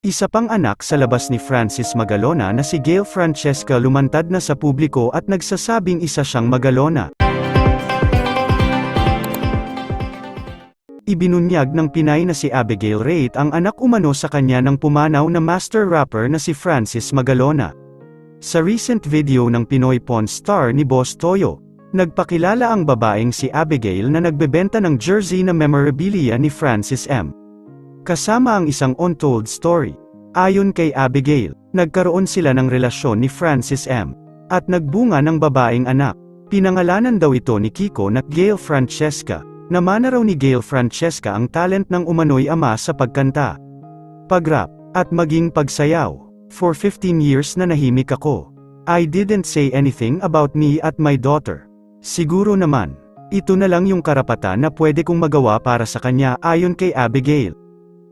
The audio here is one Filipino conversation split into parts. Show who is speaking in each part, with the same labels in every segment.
Speaker 1: Isa pang anak sa labas ni Francis Magalona na si Gail Francesca lumantad na sa publiko at nagsasabing isa siyang Magalona. Ibinunyag ng Pinay na si Abigail Rate ang anak umano sa kanya ng pumanaw na master rapper na si Francis Magalona. Sa recent video ng Pinoy Pawn Star ni Boss Toyo, nagpakilala ang babaeng si Abigail na nagbebenta ng jersey na memorabilia ni Francis M. Kasama ang isang untold story. Ayon kay Abigail, nagkaroon sila ng relasyon ni Francis M. At nagbunga ng babaeng anak. Pinangalanan daw ito ni Kiko na Gail Francesca. Namana raw ni Gail Francesca ang talent ng umano'y ama sa pagkanta, pagrap, at maging pagsayaw. For 15 years na nahimik ako. I didn't say anything about me at my daughter. Siguro naman, ito na lang yung karapatan na pwede kong magawa para sa kanya ayon kay Abigail.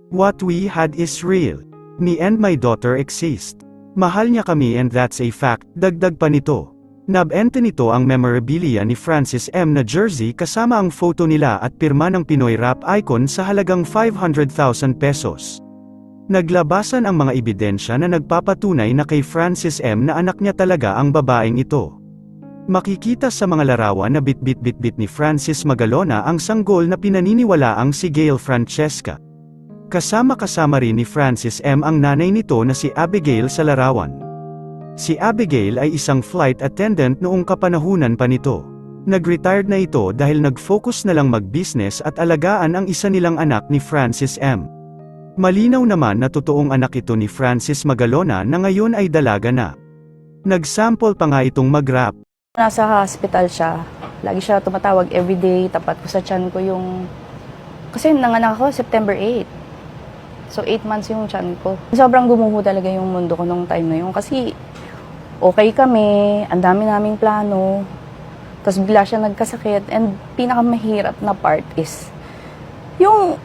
Speaker 1: What we had is real. Me and my daughter exist. Mahal niya kami and that's a fact, dagdag pa nito. Nabenta nito ang memorabilia ni Francis M. na jersey kasama ang photo nila at pirma ng Pinoy rap icon sa halagang 500,000 pesos. Naglabasan ang mga ebidensya na nagpapatunay na kay Francis M. na anak niya talaga ang babaeng ito. Makikita sa mga larawan na bit-bit-bit-bit ni Francis Magalona ang sanggol na pinaniniwalaang si Gail Francesca. Kasama-kasama rin ni Francis M. ang nanay nito na si Abigail sa larawan. Si Abigail ay isang flight attendant noong kapanahunan pa nito. Nag-retired na ito dahil nag-focus na lang mag-business at alagaan ang isa nilang anak ni Francis M. Malinaw naman na totoong anak ito ni Francis Magalona na ngayon ay dalaga na. Nag-sample pa nga itong mag-rap.
Speaker 2: Nasa hospital siya. Lagi siya tumatawag everyday. Tapat ko sa tiyan ko yung... Kasi nanganak ako September 8. So, 8 months yung tiyan ko. Sobrang gumuho talaga yung mundo ko nung time na yun. Kasi, okay kami. Ang dami naming plano. Tapos bigla siya nagkasakit. And pinakamahirap na part is, yung...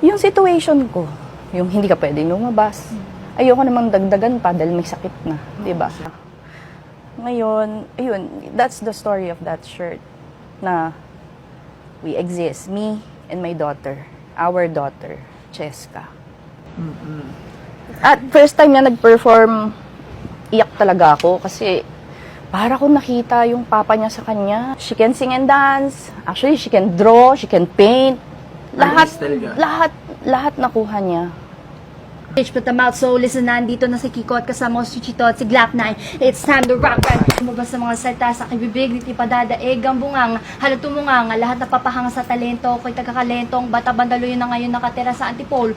Speaker 2: Yung situation ko. Yung hindi ka pwedeng lumabas. Ayoko namang dagdagan pa dahil may sakit na. 'di ba? Ngayon, ayun, that's the story of that shirt na we exist, me and my daughter, our daughter, Cheska. At first time na nag-perform, iyak talaga ako kasi para ko nakita yung papa niya sa kanya. She can sing and dance. Actually, she can draw, she can paint. Lahat,
Speaker 3: Artist talaga.
Speaker 2: lahat, lahat nakuha niya.
Speaker 4: Put them out. So, listen, nandito na si Kiko at kasama ko si Chito at si Glock 9. It's time to rock and Lumabas sa mga salita sa kibibig, di padadaig, ang bungang, halat tumungang, lahat napapahanga sa talento, ko'y tagakalentong, bata bandalo yun na ngayon nakatira sa antipol.